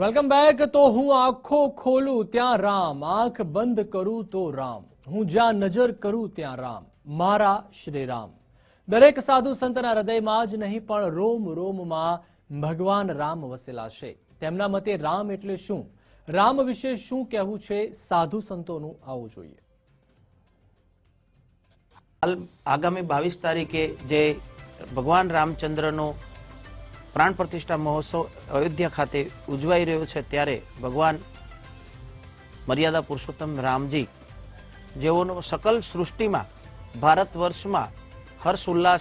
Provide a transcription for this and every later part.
Welcome back તો હું આંખો ખોલું ત્યાં રામ, આંખ બંધ કરું તો રામ. હું જ્યાં નજર કરું ત્યાં રામ. મારા શ્રી રામ. દરેક સાધુ સંતના હૃદયમાં જ નહીં, પણ રોમ, રોમમાં ભગવાન રામ વસેલા છે. તેમના મતે રામ એટલે શું? રામ વિશે શું કહેવું છે? સાધુ સંતોનું આવું જોઈએ. હાલ આગામી બાવીસ તારીખે જે ભગવાન રામચંદ્રનો પ્રાણ પ્રતિષ્ઠા મહોત્સવ અયોધ્યા ખાતે ઉજવાઈ રહ્યો છે ત્યારે ભગવાન મર્યાદા પુરુષોત્તમ રામજી જેઓનો સકલ સૃષ્ટિમાં ભારત વર્ષમાં હર્ષ, ઉલ્લાસ,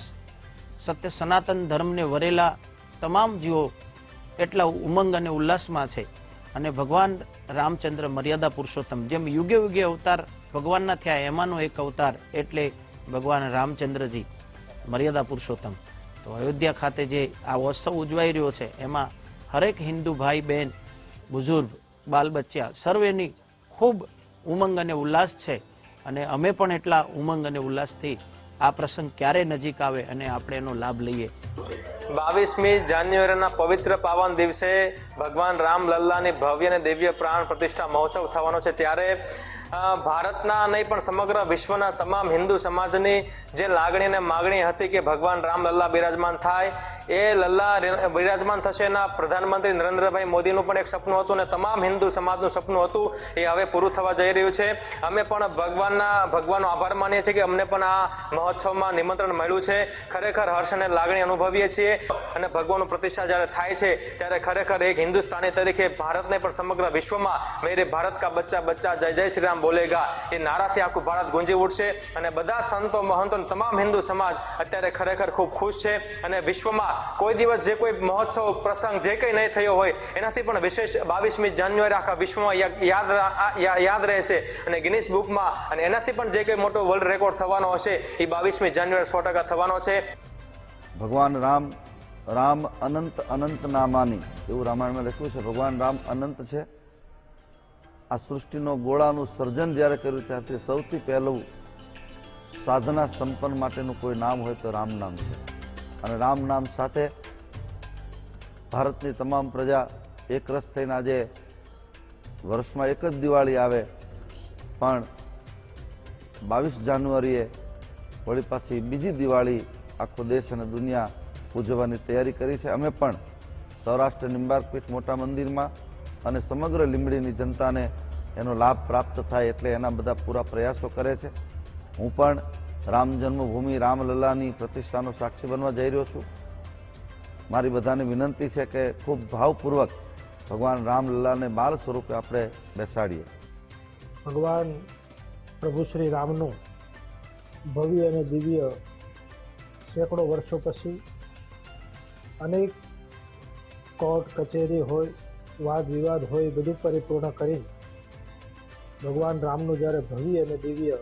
સત્ય, સનાતન ધર્મને વરેલા તમામ જીવો એટલા ઉમંગ અને ઉલ્લાસમાં છે. અને ભગવાન રામચંદ્ર મર્યાદા પુરુષોત્તમ જેમ યુગે યુગે અવતાર ભગવાનના થયા, એમાંનો એક અવતાર એટલે ભગવાન રામચંદ્રજી, મર્યાદા પુરુષોત્તમ. તો અયોધ્યા ખાતે જે આ ઉત્સવ ઉજવાઈ રહ્યો છે, એમાં હરેક હિન્દુ ભાઈ બહેન, બુઝુર્ગ બાલ બચ્ચા સર્વેની ખૂબ ઉમંગ અને ઉલ્લાસ છે અને અમે પણ એટલા ઉમંગ અને ઉલ્લાસથી આ પ્રસંગ ક્યારે નજીક આવે અને આપણે એનો લાભ લઈએ. બાવીસમી જાન્યુઆરીના પવિત્ર પાવન દિવસે ભગવાન રામ લલ્લાની ભવ્ય અને દિવ્ય પ્રાણ પ્રતિષ્ઠા મહોત્સવ થવાનો છે. ત્યારે ભારતના નહીં, પણ સમગ્ર વિશ્વના તમામ હિન્દુ સમાજની જે લાગણી અને માગણી હતી કે ભગવાન રામ લલ્લા બિરાજમાન થાય, એ લલ્લા બિરાજમાન થશે એના પ્રધાનમંત્રી નરેન્દ્રભાઈ મોદીનું પણ એક સપનું હતું અને તમામ હિન્દુ સમાજનું સપનું હતું, એ હવે પૂરું થવા જઈ રહ્યું છે. અમે પણ ભગવાનના, ભગવાનનો આભાર માનીએ છીએ કે અમને પણ આ મહોત્સવમાં નિમંત્રણ મળ્યું છે. ખરેખર હર્ષ અને લાગણી અનુભવીએ છીએ અને ભગવાનનું પ્રતિષ્ઠા જ્યારે થાય છે, ત્યારે ખરેખર એક હિન્દુસ્તાની તરીકે ભારતને પણ સમગ્ર વિશ્વમાં મેરે ભારત કા બચ્ચા બચ્ચા, જય જય શ્રી રામ બોલેગા. એ નારાથી આખું ભારત ગુંજી ઉઠશે અને બધા સંતો, મહંતો તમામ હિન્દુ સમાજ અત્યારે ખરેખર ખૂબ ખુશ છે અને વિશ્વમાં કોઈ દિવસ જે કોઈ મહોત્સવ, પ્રસંગ જે કંઈ નહીં થયો હોય, એનાથી પણ વિશેષ બાવીસમી જાન્યુઆરી આખા વિશ્વમાં યાદ યાદ રહેશે અને ગિનિસ બુકમાં અને એનાથી પણ જે કંઈ મોટો વર્લ્ડ રેકોર્ડ થવાનો હશે, એ બાવીસમી જાન્યુઆરી સો ટકા થવાનો છે. ભગવાન રામ રામ અનંત અનંત નામાની, એવું રામાયણમાં લખ્યું છે, ભગવાન રામ અનંત છે. આ સૃષ્ટિનો ગોળાનું સર્જન જ્યારે કર્યું ત્યારથી સૌથી પહેલું સાધના સંપન્ન માટેનું કોઈ નામ હોય તો રામ નામ છે. અને રામ નામ સાથે ભારતની તમામ પ્રજા એકરસ થઈને આજે વર્ષમાં એક જ દિવાળી આવે, પણ બાવીસ જાન્યુઆરીએ વળી પાછી બીજી દિવાળી આખો દેશ અને દુનિયા ઉજવવાની તૈયારી કરી છે. અમે પણ સૌરાષ્ટ્ર નિંબાર્કપીઠ મોટા મંદિરમાં અને સમગ્ર લીંબડીની જનતાને એનો લાભ પ્રાપ્ત થાય એટલે એના બધા પૂરા પ્રયાસો કરે છે. હું પણ રામ જન્મભૂમિ રામલલ્લાની પ્રતિષ્ઠાનો સાક્ષી બનવા જઈ રહ્યો છું. મારી બધાને વિનંતી છે કે ખૂબ ભાવપૂર્વક ભગવાન રામલલ્લાને બાળ સ્વરૂપે આપણે બેસાડીએ. ભગવાન પ્રભુ શ્રી રામનું ભવ્ય અને દિવ્ય સેંકડો વર્ષો પછી અનેક કોર્ટ કચેરી હોય વાદ વિવાદ હોય બધું પરિપૂર્ણ કરી ભગવાન રામનું જ્યારે ભવ્ય અને દિવ્ય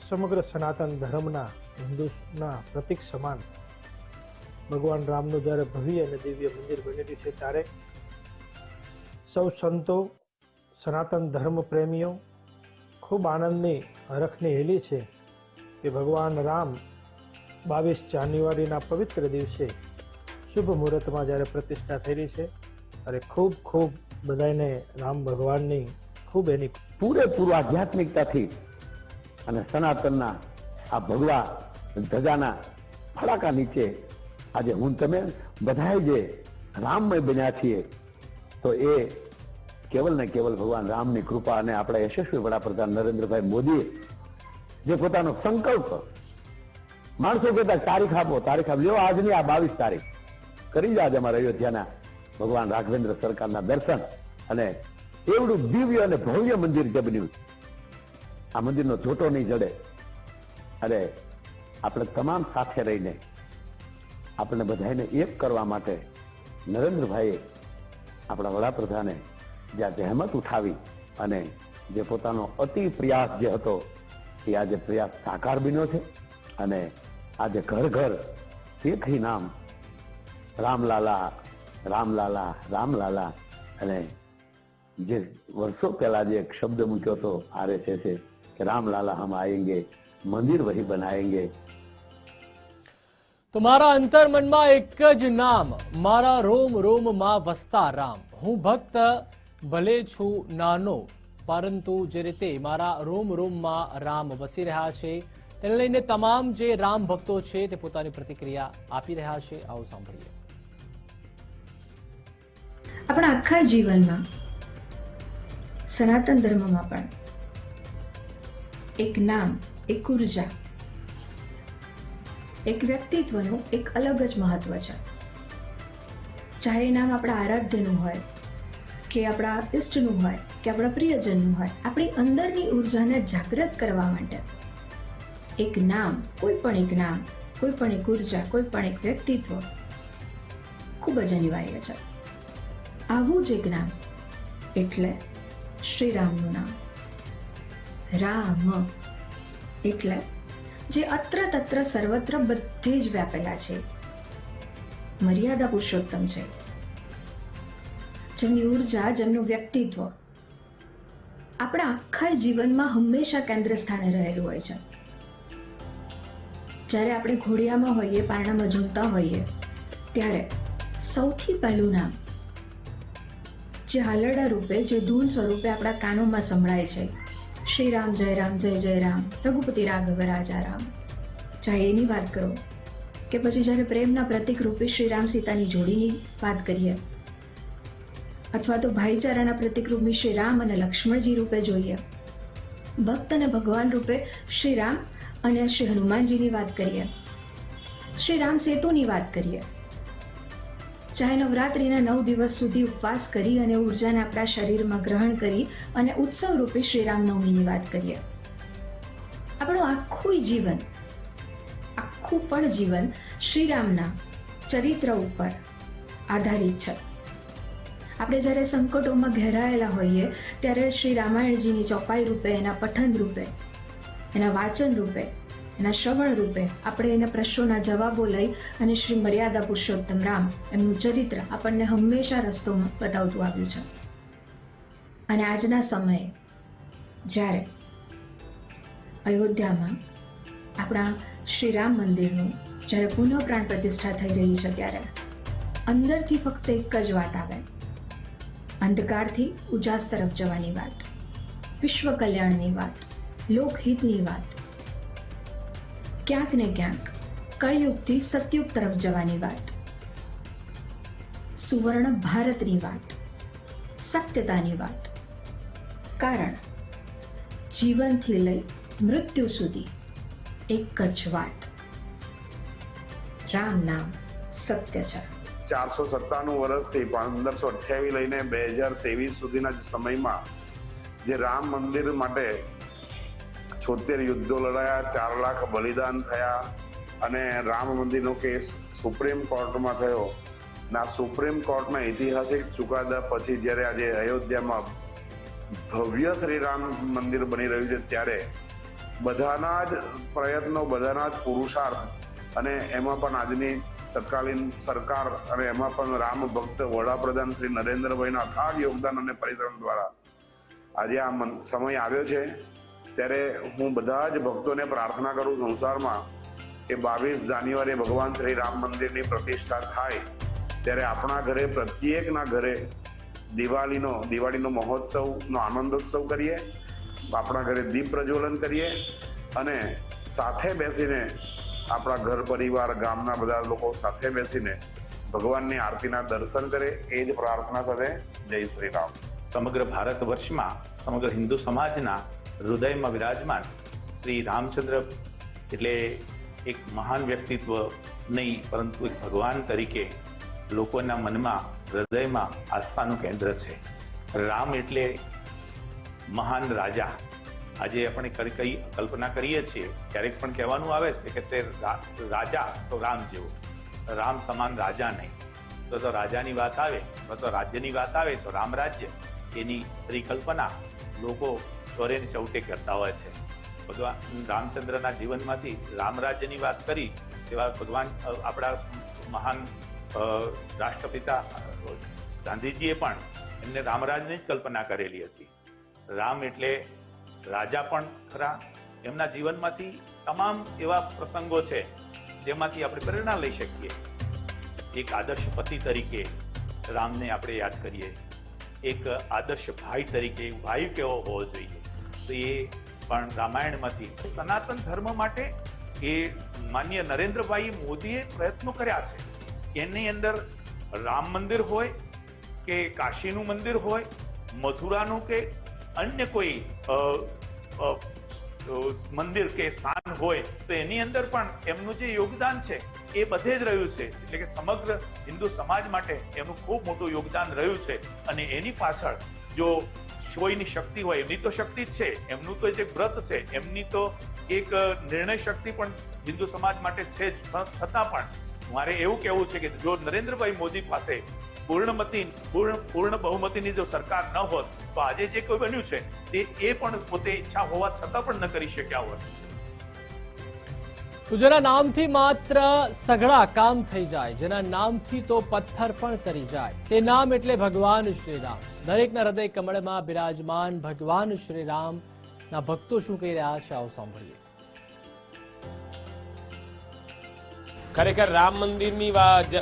સમગ્ર સનાતન ધર્મના, હિન્દુના પ્રતિક સમાન ભગવાન રામનું જ્યારે ભવ્ય અને દિવ્ય મંદિર બનેલું છે, ત્યારે સૌ સંતો, સનાતન ધર્મ પ્રેમીઓ ખૂબ આનંદની હરખની હેલી છે કે ભગવાન રામ બાવીસ જાન્યુઆરીના પવિત્ર દિવસે શુભ મુહૂર્તમાં જ્યારે પ્રતિષ્ઠા થયેલી છે. ત્યારે ખૂબ ખૂબ બધાને રામ ભગવાનની ખૂબ એની પૂરેપૂરું આધ્યાત્મિકતાથી અને સનાતનના આ ભગવા ધજાના ફડાકા નીચે આજે હું તમે બધાએ જે રામમય બન્યા છીએ, તો એ કેવલ ને કેવલ ભગવાન રામની કૃપા અને આપણા યશસ્વી વડાપ્રધાન નરેન્દ્રભાઈ મોદીએ જે પોતાનો સંકલ્પ માણસો કહેતા તારીખ આપો તારીખ આપો. આજની આ બાવીસ તારીખ. કરી જ આજે અમારા અયોધ્યાના ભગવાન રાઘવેન્દ્ર સરકારના દર્શન અને એવડું દિવ્ય અને ભવ્ય મંદિર જે બન્યું આ મંદિરનો જોટો નહીં જડે. અને આપણે તમામ સાથે રહીને આપણે બધાને એક કરવા માટે નરેન્દ્રભાઈએ આપણા વડાપ્રધાને જ્યાં જહેમત ઉઠાવી અને જે પોતાનો અતિ પ્રયાસ જે હતો, એ આજે પ્રયાસ સાકાર બન્યો છે અને આજે ઘર ઘર તેથી નામ, રામલાલા રામલાલા રામલાલા અને જે વર્ષો પહેલા જે એક શબ્દ મૂક્યો હતો આરએસએસે કે રામલાલા હમ આયેંગે, મંદિર વહી બનાયેંગે. તો મારા અંતરમનમાં એક જ નામ, મારા રોમ રોમમાં વસતા રામ. હું ભક્ત, ભલે છું નાનો, પરંતુ જે રીતે મારા રોમ રોમમાં રામ વસી રહ્યા છે, તેને લઈને તમામ જે રામ ભક્તો છે, તે પોતાની પ્રતિક્રિયા આપી રહ્યા છે. આવું સાંભળીએ. આખા જીવનમાં, સનાતન ધર્મમાં પણ, એક નામ, એક ઊર્જા, એક વ્યક્તિત્વનું એક અલગ જ મહત્વ છે. ચાહે નામ આપણા આરાધ્યનું હોય, કે આપણા ઇષ્ટનું હોય, કે આપણા પ્રિયજનનું હોય, આપણી અંદરની ઉર્જાને જાગૃત કરવા માટે, એક નામ, કોઈ પણ એક નામ, કોઈ પણ એક ઊર્જા, કોઈ પણ એક વ્યક્તિત્વ ખૂબ જ અનિવાર્ય છે. આવું જ એક નામ. એટલે શ્રીરામનું નામ. રામ. એટલે જે અત્ર તત્ર સર્વત્ર બધે જ વ્યાપેલા છે. મર્યાદા પુરુષોત્તમ છે. જેમની ઊર્જા, જેમનું વ્યક્તિત્વ આપણા આખા જીવનમાં હંમેશા કેન્દ્ર સ્થાને રહેલું હોય છે. જ્યારે આપણે ઘોડિયામાં હોઈએ, પારણામાં ઝૂલતા હોઈએ, ત્યારે સૌથી પહેલું નામ જે હાલરડા રૂપે, જે ધૂન સ્વરૂપે આપણા કાનોમાં સંભળાય છે. શ્રી રામ જય રામ, જય જય રામ. રઘુપતિ રાઘવ રાજા રામ. ચાહે એની વાત કરો કે પછી જ્યારે પ્રેમના પ્રતિક રૂપે શ્રી રામ સીતાની જોડીની વાત કરીએ, અથવા તો ભાઈચારાના પ્રતિક રૂપે શ્રી રામ અને લક્ષ્મણજી રૂપે જોઈએ. ભક્ત અને ભગવાન રૂપે શ્રી રામ અને શ્રી હનુમાનજીની વાત કરીએ. શ્રી રામ સેતુની વાત કરીએ. ચાહે નવરાત્રિના નવ દિવસ સુધી ઉપવાસ કરી અને ઉર્જાને આપણા શરીરમાં ગ્રહણ કરી અને ઉત્સવ રૂપે શ્રીરામનવમીની વાત કરીએ. આપણું આખું જીવન, આખું પણ જીવન શ્રીરામના ચરિત્ર ઉપર આધારિત છે. આપણે જ્યારે સંકટોમાં ઘેરાયેલા હોઈએ, ત્યારે શ્રી રામાયણજીની ચોપાઈ રૂપે, એના પઠન રૂપે, એના વાચન રૂપે એના શ્રવણ રૂપે આપણે એના પ્રશ્નોના જવાબો લઈ અને શ્રી મર્યાદા પુરુષોત્તમ રામ એમનું ચરિત્ર આપણને હંમેશા રસ્તોમાં બતાવતું આવ્યું છે. અને આજના સમયે જ્યારે અયોધ્યામાં આપણા શ્રી રામ મંદિરનું જ્યારે પુનઃ પ્રાણ પ્રતિષ્ઠા થઈ રહી છે ત્યારે અંદરથી ફક્ત એક જ વાત આવે. અંધકારથી ઉજાસ તરફ જવાની વાત. વિશ્વ કલ્યાણની વાત. લોકહિતની વાત. ક્યાંક ને ક્યાંક કળયુગથી સતયુગ તરફ જવાની વાત. સુવર્ણ ભારતની વાત. સત્યતાની વાત. કારણ જીવનથી લઈ મૃત્યુ સુધી એક જ વાત. રામ નામ સત્ય છે. ચારસો સત્તાણું વર્ષથી પંદરસો અઠ્યાવીસ લઈને બે હજાર ત્રેવીસ સુધીના સમયમાં જે રામ મંદિર માટે છોતેર યુદ્ધો લડાયા, ચાર લાખ બલિદાન થયા અને રામ મંદિરનો કેસ સુપ્રીમ કોર્ટમાં થયો. ના, સુપ્રીમ કોર્ટના ઐતિહાસિક ચુકાદા પછી જ્યારે આજે અયોધ્યામાં ભવ્ય શ્રી રામ મંદિર બની રહ્યું છે, ત્યારે બધાના જ પ્રયત્નો, બધાના જ પુરુષાર્થ અને એમાં પણ આજની તત્કાલીન સરકાર અને એમાં પણ રામ ભક્ત વડાપ્રધાન શ્રી નરેન્દ્રભાઈના અથાગ યોગદાન અને પરિશ્રમ દ્વારા આજે આ સમય આવ્યો છે. ત્યારે હું બધા જ ભક્તોને પ્રાર્થના કરું સંસારમાં કે બાવીસ જાન્યુઆરી ભગવાન શ્રી રામ મંદિરની પ્રતિષ્ઠા થાય, ત્યારે આપણા ઘરે પ્રત્યેકના ઘરે દિવાળીનો દિવાળીનો મહોત્સવનો આનંદોત્સવ કરીએ, આપણા ઘરે દીપ પ્રજ્વલન કરીએ અને સાથે બેસીને આપણા ઘર પરિવાર, ગામના બધા લોકો સાથે બેસીને ભગવાનની આરતીના દર્શન કરે, એ જ પ્રાર્થના સાથે જય શ્રી રામ. સમગ્ર ભારત વર્ષમાં સમગ્ર હિન્દુ સમાજના હૃદયમાં વિરાજમાન શ્રી રામચંદ્ર એટલે એક મહાન વ્યક્તિત્વ નહીં, પરંતુ એક ભગવાન તરીકે લોકોના મનમાં, હૃદયમાં આસ્થાનું કેન્દ્ર છે. રામ એટલે મહાન રાજા. આજે આપણે કઈ કલ્પના કરીએ છીએ, ક્યારેક પણ કહેવાનું આવે છે કે તે રાજા તો રામ જેવો. રામ સમાન રાજા નહીં. તો તો રાજાની વાત આવે તો રાજ્યની વાત આવે, તો રામ રાજ્ય. એની પરિકલ્પના લોકો ચોરેને ચૌટે કરતા હોય છે. ભગવાન રામચંદ્રના જીવનમાંથી રામ રાજ્યની વાત કરી, તેવા ભગવાન આપણા મહાન રાષ્ટ્રપિતા ગાંધીજીએ પણ એમને રામરાજની જ કલ્પના કરેલી હતી. રામ એટલે રાજા પણ ખરા, એમના જીવનમાંથી તમામ એવા પ્રસંગો છે, જેમાંથી આપણે પ્રેરણા લઈ શકીએ. એક આદર્શ પતિ તરીકે રામને આપણે યાદ કરીએ. એક આદર્શ ભાઈ તરીકે, ભાઈ કેવો હોવો જોઈએ? તો એ પણ રામાયણમાંથી. સનાતન ધર્મ માટે એ માન્ય નરેન્દ્રભાઈ મોદીએ પ્રયત્નો કર્યા છે. એની અંદર રામ મંદિર હોય કે કાશીનું મંદિર હોય, મથુરાનું કે અન્ય કોઈ મંદિર કે સ્થાન હોય, તો એની અંદર પણ એમનું જે યોગદાન છે એ બધે જ રહ્યું છે. એટલે કે સમગ્ર હિન્દુ સમાજ માટે એમનું ખૂબ મોટું યોગદાન રહ્યું છે. અને એની પાછળ જો કોઈની શક્તિ હોય, એમની તો શક્તિ જ છે, એમનું તો જે વ્રત છે, એમની તો એક નિર્ણય શક્તિ પણ હિન્દુ સમાજ માટે છે જ. છતાં પણ મારે એવું કહેવું છે કે જો નરેન્દ્રભાઈ મોદી પાસે પૂર્ણમતી, પૂર્ણ પૂર્ણ બહુમતીની જો સરકાર ન હોત, તો આજે જે કોઈ બન્યું છે, તે, એ પણ પોતે ઈચ્છા હોવા છતાં પણ ન કરી શક્યા હોત. જેના નામથી માત્ર સઘળા કામ થઈ જાય, જેના નામથી તો પથ્થર પણ તરી જાય, તે નામ એટલે ભગવાન શ્રીરામ. દરેકના હૃદય કમળમાં બિરાજમાન ભગવાન શ્રી રામના ભક્તો શું કહી રહ્યા છે આવો સાંભળીએ. ખરેખર રામ મંદિરની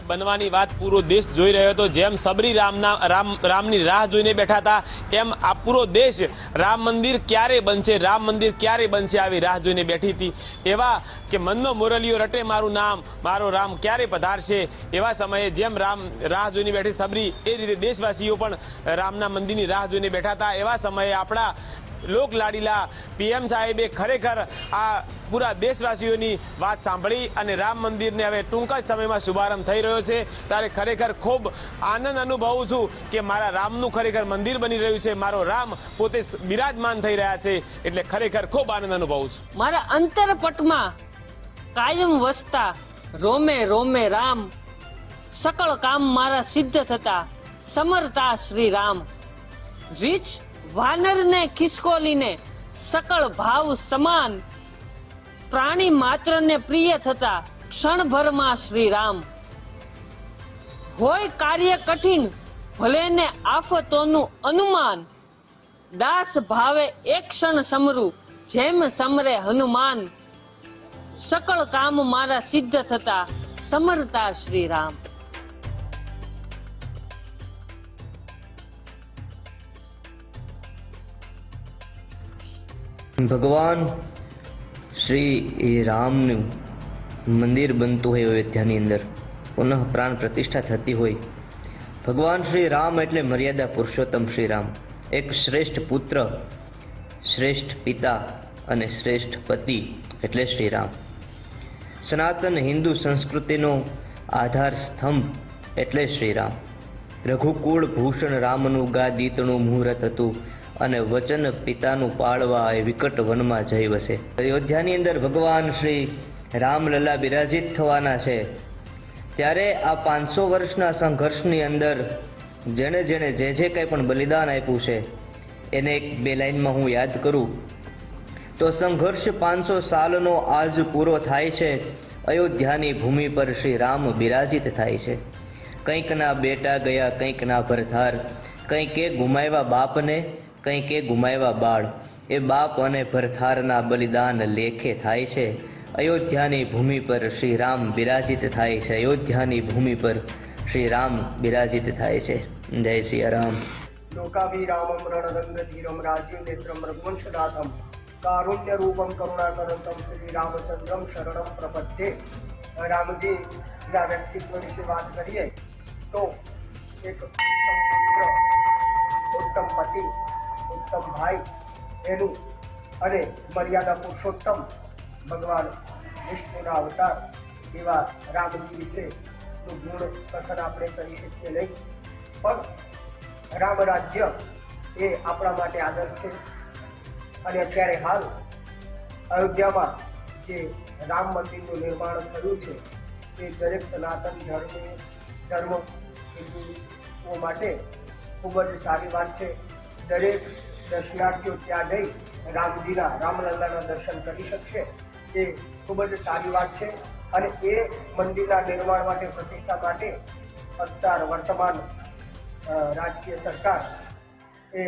બનવાની વાત પૂરો દેશ જોઈ રહ્યો હતો. જેમ સબરી રામના, રામ, રામની રાહ જોઈને બેઠા હતા એમ આ પૂરો દેશ રામ મંદિર ક્યારે બનશે, રામ મંદિર ક્યારે બનશે આવી રાહ જોઈને બેઠી હતી. એવા કે મનનો મુરલીઓ રટે મારું નામ, મારો રામ ક્યારે પધારશે? એવા સમયે જેમ રામ રાહ જોઈને બેઠી સબરી, એ રીતે દેશવાસીઓ પણ રામના મંદિરની રાહ જોઈને બેઠા હતા. એવા સમયે આપણા લોક લાડીલા પીએમ સાહેબે ખરેખર આ પૂરા દેશવાસીઓની વાત સાંભળી અને રામ મંદિરને હવે ટૂંક જ સમયમાં શુભારંભ થઈ રહ્યો છે. ત્યારે ખરેખર ખૂબ આનંદ અનુભવું છું કે મારા રામનું ખરેખર મંદિર બની રહ્યું છે. મારો રામ પોતે બિરાજમાન થઈ રહ્યા છે એટલે ખરેખર ખૂબ આનંદ અનુભવું છું. મારા અંતરપટમાં કાયમ વસતા રોમે રોમે રામ, સકળ કામ મારા સિદ્ધ થતા, સમરતા શ્રી રામ. રીછ વાનરને, ખિસકોલીને સકળ ભાવ સમાન પ્રાણી માત્રને પ્રિય થતા ક્ષણભરમાં શ્રી રામ હોય કાર્ય કઠિન ભલે ને આફતોનું અનુમાન. દાસ ભાવે એક ક્ષણ સમરું, જેમ સમરે હનુમાન. સકળ કામ મારા સિદ્ધ થતા સમરતા શ્રી રામ ભગવાન શ્રી રામનું મંદિર બનતું હોય અયોધ્યાની અંદર. પુનઃ પ્રાણ પ્રતિષ્ઠા થતી હોય. ભગવાન શ્રી રામ એટલે મર્યાદા પુરુષોત્તમ શ્રી રામ. એક શ્રેષ્ઠ પુત્ર, શ્રેષ્ઠ પિતા અને શ્રેષ્ઠ પતિ એટલે શ્રી રામ. સનાતન હિન્દુ સંસ્કૃતિનો આધાર સ્તંભ એટલે શ્રી રામ. રઘુકુળ ભૂષણ રામનું ગાદીતનું મુહૂર્ત હતું. અને વચન પિતાનું પાળવા એ વિકટ વનમાં જઈ વસે અયોધ્યાની અંદર ભગવાન શ્રી રામલલ્લા બિરાજિત થવાના છે. ત્યારે આ પાંચસો વર્ષના સંઘર્ષની અંદર જેણે જેણે જે જે કંઈ પણ બલિદાન આપ્યું છે, એને એક બે લાઈનમાં હું યાદ કરું. તો સંઘર્ષ પાંચસો સાલનો આજ પૂરો થાય છે, અયોધ્યાની ભૂમિ પર શ્રી રામ બિરાજિત થાય છે. કંઈકના બેટા ગયા, કંઈકના ભરથાર કંઈકે ગુમાવ્યા બાપને કંઈ કે ગુમાવ્યા બાળ. એ બાપ અને ભરથારના બલિદાન લેખે થાય છે. અયોધ્યાની ભૂમિ પર શ્રી રામ બિરાજિત થાય છે. અયોધ્યાની ભૂમિ પર શ્રી રામ બિરાજિત થાય છે. જય શ્રી રામ લોકાભિરામમ રણરંગધીરમ રાજીવ નેત્રમ રૂપમ કારુણ્યરૂપમ કરુણાકરંતમ શ્રી રામચંદ્રમ શરણમ પ્રપદ્યે. રામજીના વ્યક્તિત્વ વિશે વાત કરીએ તો એક ઉત્તમ પતિ ઉત્તમ ભાઈ એનું અને મર્યાદા પુરુષોત્તમ ભગવાન વિષ્ણુના અવતાર એવા રામજી વિશેનું ગુણ કથન આપણે કરી શકીએ નહીં. પણ રામ રાજ્ય એ આપણા માટે આદર્શ છે. અને અત્યારે હાલ અયોધ્યામાં જે રામ મંદિરનું નિર્માણ થયું છે તે દરેક સનાતન ધર્મ ધર્મ હિન્દુઓ માટે ખૂબ જ સારી વાત છે. દરેક દર્શનાર્થીઓ ત્યાં જઈ રામજીના રામલલ્લાના દર્શન કરી શકશે. એ ખૂબ જ સારી વાત છે. અને એ મંદિરના નિર્માણ માટે, પ્રતિષ્ઠા માટે અત્યાર વર્તમાન રાજકીય સરકાર એ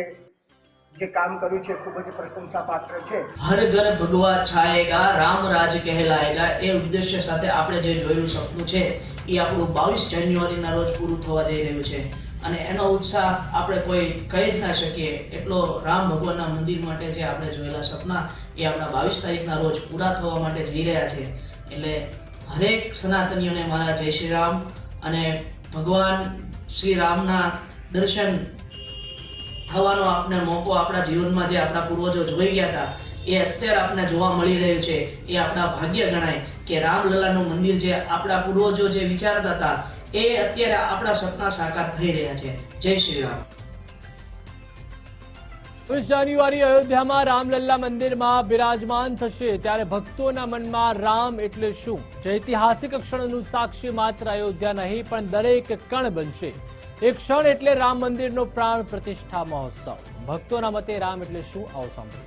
જે કામ કર્યું છે, ખૂબ જ પ્રશંસા પાત્ર છે. હર ઘર ભગવા છાયેગા, રામ રાજ કહેલાયેગા, એ ઉદ્દેશ્ય સાથે આપણે જે જોયેલું સપનું છે, એ આપણું બાવીસ જાન્યુઆરીના રોજ પૂરું થવા જઈ રહ્યું છે. અને એનો ઉત્સાહ આપણે કોઈ કહી જ ના શકીએ. એટલો રામ ભગવાનના મંદિર માટે જે આપણે જોયેલા સપના, એ આપણા બાવીસ તારીખના રોજ પૂરા થવા માટે જઈ રહ્યા છે. એટલે હરેક સનાતનીઓને મારા જય શ્રી રામ અને ભગવાન શ્રી રામના દર્શન થવાનો આપણે મોકો આપણા જીવનમાં જે આપણા પૂર્વજો જોઈ ગયા હતા, એ અત્યારે આપણે જોવા મળી રહ્યું છે. એ આપણા ભાગ્ય ગણાય કે રામલલાનું મંદિર જે આપણા પૂર્વજો જે વિચારતા હતા એ અત્યારે આપણા સપના સાકાર થઈ રહ્યા છે. જય શ્રી રામ. જાન્યુઆરી અયોધ્યામાં રામલલ્લા મંદિરમાં બિરાજમાન થશે ત્યારે ભક્તોના મનમાં રામ એટલે શું? જે ઐતિહાસિક ક્ષણનું સાક્ષી માત્ર અયોધ્યા નહીં પણ દરેક કણ બનશે. એક ક્ષણ એટલે રામ મંદિરનો પ્રાણ પ્રતિષ્ઠા મહોત્સવ. ભક્તોના મતે રામ એટલે શું? આવો સાંભળો.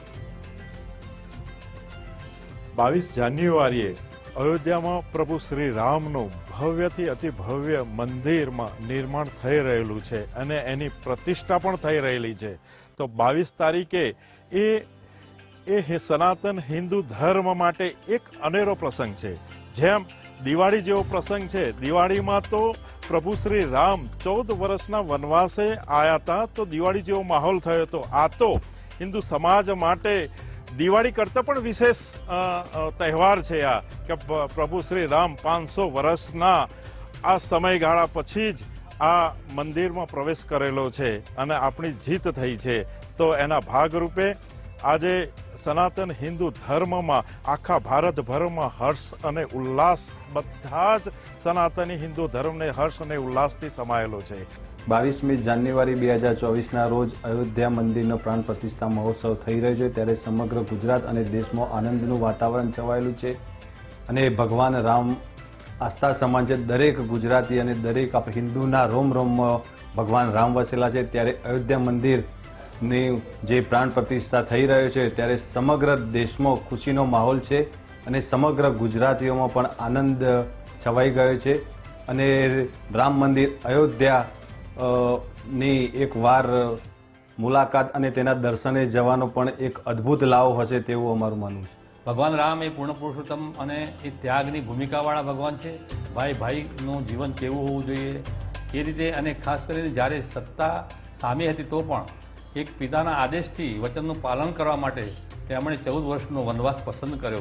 બાવીસ જાન્યુઆરીએ અયોધ્યામાં પ્રભુ શ્રી રામનું ભવ્યથી અતિ ભવ્ય મંદિરમાં નિર્માણ થઈ રહેલું છે અને એની પ્રતિષ્ઠા પણ થઈ રહેલી છે. તો બાવીસ તારીખે એ એ સનાતન હિન્દુ ધર્મ માટે એક અનેરો પ્રસંગ છે. જેમ દિવાળી જેવો પ્રસંગ છે. દિવાળીમાં તો પ્રભુ શ્રી રામ ચૌદ વર્ષના વનવાસે આવ્યા હતા તો દિવાળી જેવો માહોલ થયો હતો આ તો હિન્દુ સમાજ માટે દિવાળી કરતાં પણ વિશેષ તહેવાર છે આ કે પ્રભુ શ્રી રામ પાંચસો વર્ષના આ સમયગાળા પછી જ આ મંદિરમાં પ્રવેશ કરેલો છે અને આપણી જીત થઈ છે. તો એના ભાગરૂપે આજે સનાતન હિન્દુ ધર્મમાં આખા ભારતભરમાં હર્ષ અને ઉલ્લાસ, બધા જ સનાતની હિન્દુ ધર્મને હર્ષ અને ઉલ્લાસથી સમાયેલો છે. બાવીસમી જાન્યુઆરી બે હજાર ચોવીસના રોજ અયોધ્યા મંદિરનો પ્રાણ પ્રતિષ્ઠા મહોત્સવ થઈ રહ્યો છે, ત્યારે સમગ્ર ગુજરાત અને દેશમાં આનંદનું વાતાવરણ છવાયેલું છે અને ભગવાન રામ આસ્થા સમાન છે. દરેક ગુજરાતી અને દરેક આપણે હિન્દુના રોમ રોમમાં ભગવાન રામ વસેલા છે. ત્યારે અયોધ્યા મંદિરની જે પ્રાણ પ્રતિષ્ઠા થઈ રહ્યો છે, ત્યારે સમગ્ર દેશમાં ખુશીનો માહોલ છે અને સમગ્ર ગુજરાતીઓમાં પણ આનંદ છવાઈ ગયો છે. અને રામ મંદિર અયોધ્યા ની એક વાર મુલાકાત અને તેના દર્શને જવાનો પણ એક અદ્ભુત લાવો હશે તેવું અમારું માનવું છે. ભગવાન રામ એ પૂર્ણ પુરુષોત્તમ અને એ ત્યાગની ભૂમિકાવાળા ભગવાન છે. ભાઈ, ભાઈનું જીવન કેવું હોવું જોઈએ? એ રીતે અને ખાસ કરીને જ્યારે સત્તા સામે હતી તો પણ એક પિતાના આદેશથી વચનનું પાલન કરવા માટે તેમણે ચૌદ વર્ષનો વનવાસ પસંદ કર્યો.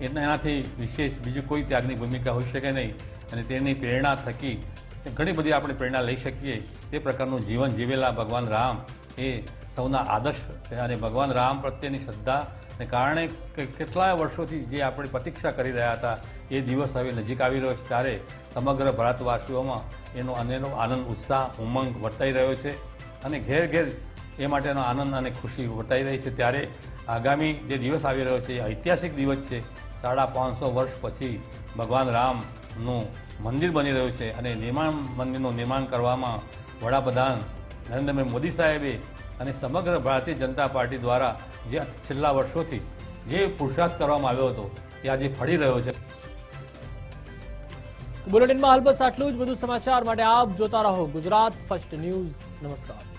એટલે એનાથી વિશેષ બીજું કોઈ ત્યાગની ભૂમિકા હોઈ શકે નહીં અને તેની પ્રેરણા થકી ઘણી બધી આપણે પ્રેરણા લઈ શકીએ તે પ્રકારનું જીવન જીવેલા ભગવાન રામ એ સૌના આદર્શ અને ભગવાન રામ પ્રત્યેની શ્રદ્ધાને કારણે કેટલાય વર્ષોથી જે આપણે પ્રતીક્ષા કરી રહ્યા હતા, એ દિવસ હવે નજીક આવી રહ્યો છે. ત્યારે સમગ્ર ભારતવાસીઓમાં એનો અનેરો આનંદ, ઉત્સાહ, ઉમંગ વર્તાઈ રહ્યો છે અને ઘેર ઘેર એ માટેનો આનંદ અને ખુશી વર્તાઈ રહી છે. ત્યારે આગામી જે દિવસ આવી રહ્યો છે, એ ઐતિહાસિક દિવસ છે. સાડા પાંચસો વર્ષ પછી ભગવાન રામનું મંદિર બની રહ્યું છે અને નિર્માણ, મંદિરનું નિર્માણ કરવામાં વડાપ્રધાન નરેન્દ્રભાઈ મોદી સાહેબે અને સમગ્ર ભારતીય જનતા પાર્ટી દ્વારા જે છેલ્લા વર્ષોથી જે પુરુષાર્થ કરવામાં આવ્યો હતો તે આજે ફળી રહ્યો છે. બુલેટિનમાં હાલ આટલું જ. બધું સમાચાર માટે આપ જોતા રહો ગુજરાત ફર્સ્ટ ન્યૂઝ. નમસ્કાર.